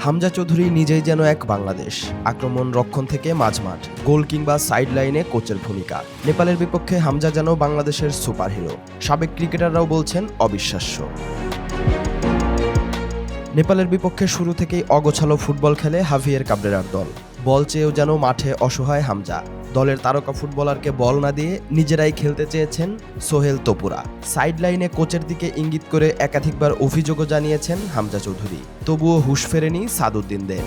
হামজা চৌধুরী নিজেই যেন এক বাংলাদেশ। আক্রমণ রক্ষণ থেকে মাঝমাঠ। গোল কিংবা সাইড লাইনে কোচের ভূমিকা। নেপালের বিপক্ষে হামজা যেন বাংলাদেশের সুপারহিরো সাবেক ক্রিকেটাররাও বলছেন অবিশ্বাস্য। নেপালের বিপক্ষে শুরু থেকেই অগোছালো ফুটবল খেলে হাভিয়ের কাবরেরার দল। বল চেয়েও যেন মাঠে অসহায় হামজা। দলের তারকা ফুটবলারকে বল না দিয়ে নিজেরাই খেলতে চেয়েছেন সোহেল তপুরা। সাইড লাইনে কোচের দিকে ইঙ্গিত করে একাধিকবার অভিযোগও জানিয়েছেন হামজা চৌধুরী। তবুও হুশ ফেরেনি সাদুদ্দিনদের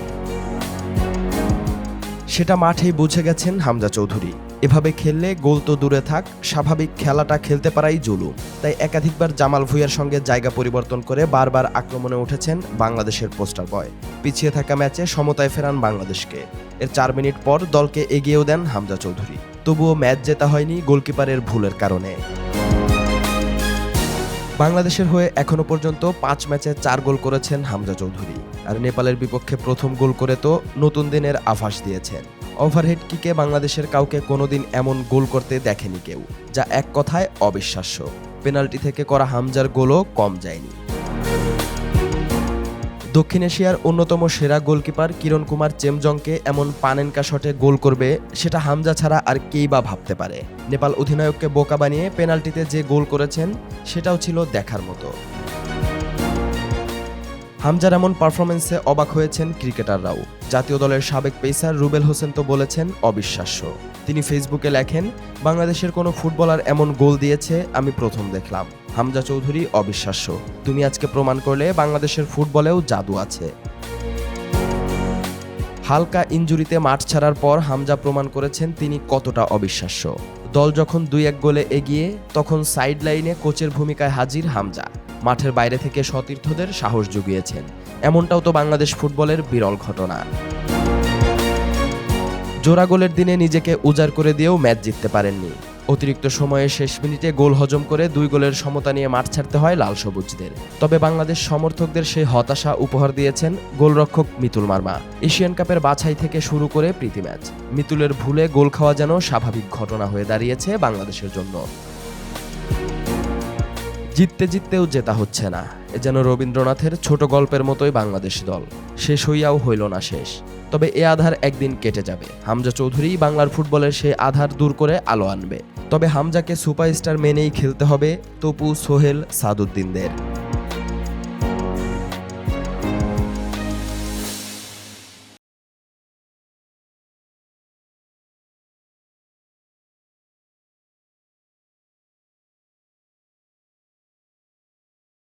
সেটা মাঠেই বুঝে গেছেন হামজা চৌধুরী। এভাবে খেললে গোল তো দূরে থাক, স্বাভাবিক খেলাটা খেলতে পারাই জুলু। তাই একাধিকবার জামাল ভুইয়ার সঙ্গে জায়গা পরিবর্তন করে বারবার আক্রমণে উঠেছেন বাংলাদেশের পোস্টার বয়। পিছিয়ে থাকা ম্যাচে সমতায় ফেরান বাংলাদেশকে। এর চার মিনিট পর দলকে এগিয়েও দেন হামজা চৌধুরী। তবুও ম্যাচ জেতা হয়নি গোলকিপারের ভুলের কারণে। বাংলাদেশের হয়ে এখনও পর্যন্ত পাঁচ ম্যাচে চার গোল করেছেন হামজা চৌধুরী। আর নেপালের বিপক্ষে প্রথম গোল করে তো নতুন দিনের আভাস দিয়েছেন ওভারহেড কিকে বাংলাদেশের কাউকে কোনোদিন এমন গোল করতে দেখেনি কেউ, যা এক কথায় অবিশ্বাস্য। পেনাল্টি থেকে করা হামজার গোলও কম যায়নি। দক্ষিণ এশিয়ার অন্যতম সেরা গোলকিপার কিরণ কুমার চেমজংকে এমন পানেনকা শটে গোল করবে, সেটা হামজা ছাড়া আর কেই বা ভাবতে পারে। নেপাল অধিনায়ককে বোকা বানিয়ে পেনাল্টিতে যে গোল করেছেন, সেটাও ছিল দেখার মতো। হামজার এমন পারফরমেন্সে অবাক হয়েছেন ক্রিকেটাররাও। জাতীয় দলের সাবেক পেসার রুবেল হোসেন তো বলেছেন, অবিশ্বাস্য। তিনি ফেসবুকে লেখেন, বাংলাদেশের কোনো ফুটবলার এমন গোল দিয়েছে, আমি প্রথম দেখলাম। হামজা চৌধুরী অবিশ্বাস্য। তুমি আজকে প্রমাণ করলে বাংলাদেশের ফুটবলেও জাদু আছে। হালকা ইঞ্জুরিতে মাঠ ছাড়ার পর হামজা প্রমাণ করেছেন তিনি কতটা অবিশ্বাস্য। দল যখন দুই এক গোলে এগিয়ে, তখন সাইড লাইনে কোচের ভূমিকায় হাজির হামজা। মাঠের বাইরে থেকে সতীর্থদের সাহস জুগিয়েছেন। এমনটাও তো বাংলাদেশ ফুটবলের বিরল ঘটনা। জোড়া গোলের দিনে নিজেকে উজাড় করে দিয়েও ম্যাচ জিততে পারেননি। অতিরিক্ত সময়ে শেষ মিনিটে গোল হজম করে দুই গোলের সমতা নিয়ে মাঠ ছাড়তে হয় লাল সবুজদের। তবে বাংলাদেশ সমর্থকদের সেই হতাশা উপহার দিয়েছেন গোলরক্ষক মিতুল মার্মা। এশিয়ান কাপের বাছাই থেকে শুরু করে প্রীতি ম্যাচ। মিতুলের ভুলে গোল খাওয়া যেন স্বাভাবিক ঘটনা হয়ে দাঁড়িয়েছে বাংলাদেশের জন্য। জিততে জিততেও জেতা হচ্ছে না। এ যেন রবীন্দ্রনাথের ছোট গল্পের মতোই বাংলাদেশ দল। শেষ হইয়াও হইল না শেষ। তবে এ আধার একদিন কেটে যাবে। হামজা চৌধুরী বাংলার ফুটবলের সেই আধার দূর করে আলো আনবে। তবে হামজাকে সুপারস্টার মেনেই খেলতে হবে তপু, সোহেল, সাদুদ্দিনদের।